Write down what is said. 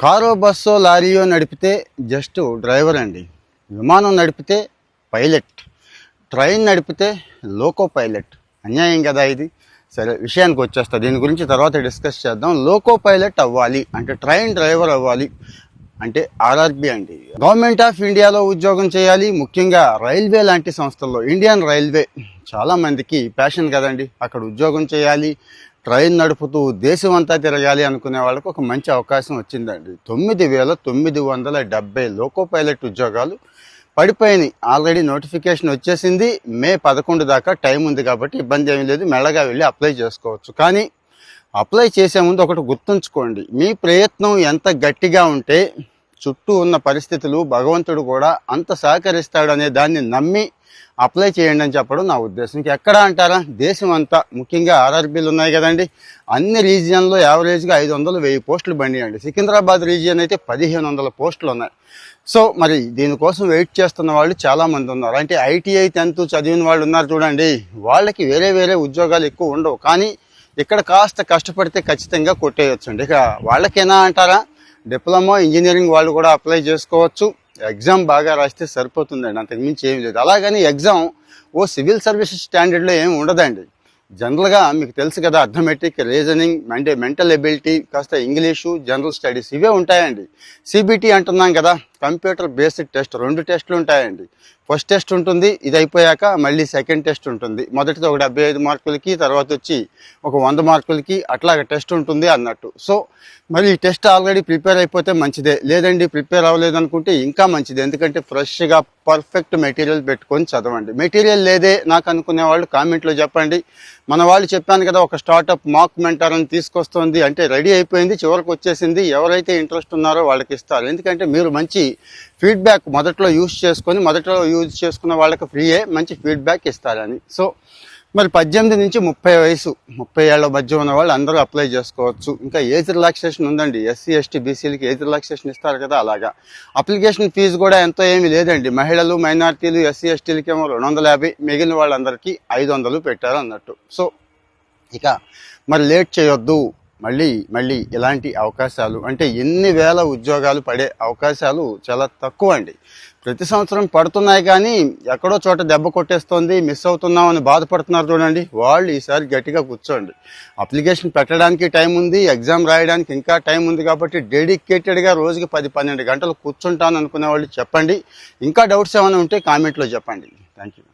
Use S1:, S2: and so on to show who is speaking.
S1: కారో బస్సో లారీయో నడిపితే just driver అండి. విమానం నడిపితే పైలట్. ట్రైన్ నడిపితే లోకో పైలట్. అన్యాయం కదా ఇది? సరే విషయానికి వచ్చేస్తా. దీని గురించి తర్వాత డిస్కస్ చేద్దాం. లోకో పైలట్ అవ్వాలి అంటే ట్రైన్ డ్రైవర్ అవ్వాలి అంటే ఆర్ఆర్బి అండి. గవర్నమెంట్ ఆఫ్ ఇండియాలో ఉద్యోగం చేయాలి. ముఖ్యంగా రైల్వే లాంటి సంస్థల్లో ఇండియన్ రైల్వే. చాలామందికి ప్యాషన్ కదండి. అక్కడ ఉద్యోగం చేయాలి. ట్రైన్ నడుపుతూ దేశం అంతా తిరగాలి అనుకునే వాళ్ళకు ఒక మంచి అవకాశం వచ్చిందండి. తొమ్మిది వేల తొమ్మిది వందల డెబ్బై లోకో పైలట్ ఉద్యోగాలు పడిపోయినాయి. ఆల్రెడీ నోటిఫికేషన్ వచ్చేసింది. మే పదకొండు దాకా టైం ఉంది కాబట్టి ఇబ్బంది ఏమీ లేదు. మెల్లగా వెళ్ళి అప్లై చేసుకోవచ్చు. కానీ అప్లై చేసే ముందు ఒకటి గుర్తుంచుకోండి. మీ ప్రయత్నం ఎంత గట్టిగా ఉంటే చుట్టూ ఉన్న పరిస్థితులు భగవంతుడు కూడా అంత సహకరిస్తాడు అనే దాన్ని నమ్మి అప్లై చేయండి అని చెప్పడం నా ఉద్దేశం. ఎక్కడ అంటారా? దేశం అంతా ముఖ్యంగా ఆర్ఆర్బీలు ఉన్నాయి కదండి. అన్ని రీజియన్లో యావరేజ్గా ఐదు వందలు వెయ్యి పోస్టులు బండియండి. సికింద్రాబాద్ రీజియన్ అయితే పదిహేను వందల పోస్టులు ఉన్నాయి. సో మరి దీనికోసం వెయిట్ చేస్తున్న వాళ్ళు చాలామంది ఉన్నారు. అంటే ఐటీఐ టెన్త్ చదివిన వాళ్ళు ఉన్నారు చూడండి. వాళ్ళకి వేరే వేరే ఉద్యోగాలు ఎక్కువ ఉండవు. కానీ ఇక్కడ కాస్త కష్టపడితే ఖచ్చితంగా కొట్టేయచ్చు ఇక వాళ్ళకేనా అంటారా? డిప్లొమా ఇంజనీరింగ్ వాళ్ళు కూడా అప్లై చేసుకోవచ్చు. ఎగ్జామ్ బాగా రాస్తే సరిపోతుందండి అంతకుమించి ఏం లేదు. అలాగని ఎగ్జామ్ ఓ సివిల్ సర్వీసెస్ స్టాండర్డ్లో ఏమి ఉండదండి. జనరల్గా మీకు తెలుసు కదా అథమెటిక్ రీజనింగ్ అంటే మెంటల్ ఎబిలిటీ కాస్త ఇంగ్లీషు జనరల్ స్టడీస్ ఇవే ఉంటాయండి. సిబిటి అంటున్నాం కదా కంప్యూటర్ బేసిక్ టెస్ట్ రెండు టెస్టులు ఉంటాయండి. ఫస్ట్ టెస్ట్ ఉంటుంది ఇది అయిపోయాక మళ్ళీ సెకండ్ టెస్ట్ ఉంటుంది. మొదటిది ఒక డెబ్బై ఐదు మార్కులకి తర్వాత వచ్చి ఒక వంద మార్కులకి అట్లాగ టెస్ట్ ఉంటుంది అన్నట్టు. సో మరి ఈ టెస్ట్ ఆల్రెడీ ప్రిపేర్ అయిపోతే మంచిదే. లేదండి ప్రిపేర్ అవ్వలేదు అనుకుంటే ఇంకా మంచిది. ఎందుకంటే ఫ్రెష్గా పర్ఫెక్ట్ మెటీరియల్ పెట్టుకొని చదవండి. మెటీరియల్ లేదే నాకు అనుకునే వాళ్ళు కామెంట్లో చెప్పండి. మన వాళ్ళు చెప్పాను కదా ఒక స్టార్టప్ మాక్ మెంటర్ అని తీసుకొస్తుంది. అంటే రెడీ అయిపోయింది చివరికి వచ్చేసింది. ఎవరైతే ఇంట్రెస్ట్ ఉన్నారో వాళ్ళకి ఇస్తారు. ఎందుకంటే మీరు మంచి ఫీడ్బ్యాక్ మొదట్లో యూజ్ చేసుకొని మొదట్లో యూజ్ చేసుకున్న వాళ్ళకి ఫ్రీయే మంచి ఫీడ్బ్యాక్ ఇస్తారని. సో మరి పద్దెనిమిది నుంచి ముప్పై వయసు ముప్పై ఏళ్ళ మధ్య ఉన్న వాళ్ళు అందరూ అప్లై చేసుకోవచ్చు. ఇంకా ఏజ్ రిలాక్సేషన్ ఉందండి. ఎస్సీ ఎస్టీ బీసీలకి ఏజ్ రిలాక్సేషన్ ఇస్తారు కదా అలాగా. అప్లికేషన్ ఫీజు కూడా ఎంతో ఏమీ లేదండి. మహిళలు మైనార్టీలు ఎస్సీ ఎస్టీలకి ఏమో రెండు వందల యాభై మిగిలిన వాళ్ళందరికీ ఐదు వందలు పెట్టారు అన్నట్టు సో ఇక మరి లేట్ చేయొద్దు. మళ్ళీ మళ్ళీ ఇలాంటి అవకాశాలు అంటే ఎన్ని వేల ఉద్యోగాలు పడే అవకాశాలు చాలా తక్కువ అండి ప్రతి సంవత్సరం పడుతున్నాయి కానీ ఎక్కడో చోట దెబ్బ కొట్టేస్తోంది మిస్ అవుతున్నాం అని బాధపడుతున్నారు చూడండి. వాళ్ళు ఈసారి గట్టిగా కూర్చోండి. అప్లికేషన్ పెట్టడానికి టైం ఉంది ఎగ్జామ్ రాయడానికి ఇంకా టైం ఉంది కాబట్టి డెడికేటెడ్గా రోజుకి పది పన్నెండు గంటలు కూర్చుంటాను అనుకునే వాళ్ళు చెప్పండి. ఇంకా డౌట్స్ ఏమైనా ఉంటే కామెంట్లో చెప్పండి. Thank you